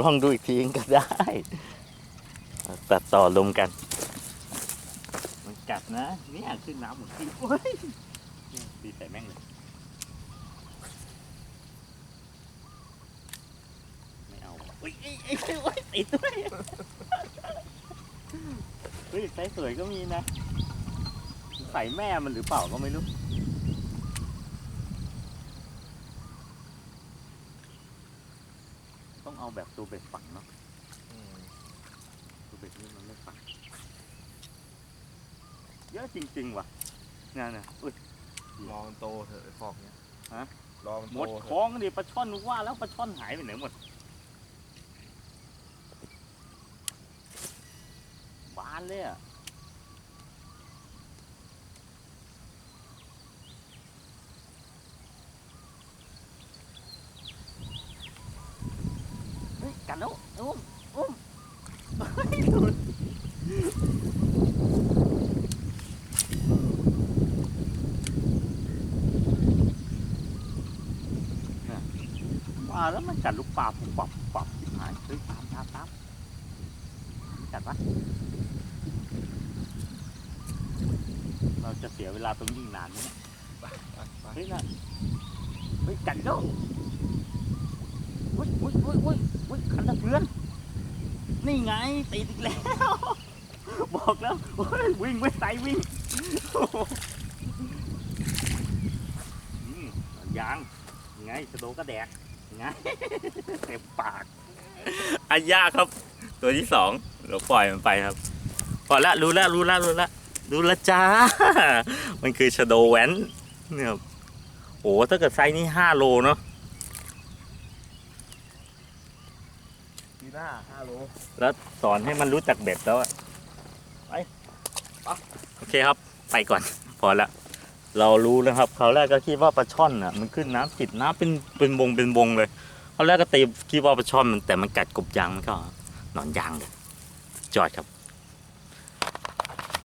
ลองดูอีกทีก็ได้ ตัดต่อลมกัน มันกัดนะ เนี่ยขึ้นน้ำหมดที่โอ้ยตีใส่แม่งเลยไม่เอาอุ้ยไอ้ไอ้ไอ้โอ้ยติดด้วยเฮ้ยไซส์สวยก็มีนะ ใส่แม่มันหรือเปล่าก็ไม่รู้ ต้องเอาแบบตัวเบ็ดฝังเนาะตัวเบ็ดนี่มันไม่ฝังเยอะจริง ๆ ว่ะเนี่ยนะอุ้ยรอมันโตเถอะไอ้ฟอกเนี้ยฮะรอมันหโตมดเถคล้ออะงดิปลาช่อนนึกว่าแล้วปลาช่อนหายไปไหนหมดบานเลยอะ กัดแล้วอุ้มอุ้มเฮ้ยหลุดเนี่ยว่าแล้วมันกัดลูกปลาปุบปับปุบปับชิบหายเฮ้ยตามตามตามมันกัดปะเราจะเสียเวลาตรงนี้อีกนานไหมเนี่ยไปไปไปเฮ้ยน่ะเฮ้ยกัดแล้วอุ้ยอุ้ยอุ้ย อุ้ยขันตะเทือน นี่ไงติดอีกแล้ว บอกแล้ววิ่งไม่ใส่วิ่งยังไงสะโดก็แดกไงเต็มปากอายาครับ ตัวที่สองเราปล่อยมันไปครับ พอละรู้ละรู้ละรู้ละรู้ละจ้า มันคือชะโดแวนเนี่ยครับโอ้ถ้าเกิดไซส์นี้ห้าโลเนาะ หน้าห้าโลแล้วสอนให้มันรู้จักเบ็ดแล้วอะไปโอเคครับ ไปก่อน พอละเรารู้แล้วครับคราวแรกก็คิดว่าปลาช่อนอะมันขึ้นน้ำจิดน้ำเป็นเป็นวงเป็นวงเลยคราวแรกก็ตีคิดว่าปลาช่อนมันแต่มันกัดกบยางมันก็หนอนยางเลยจอดครับ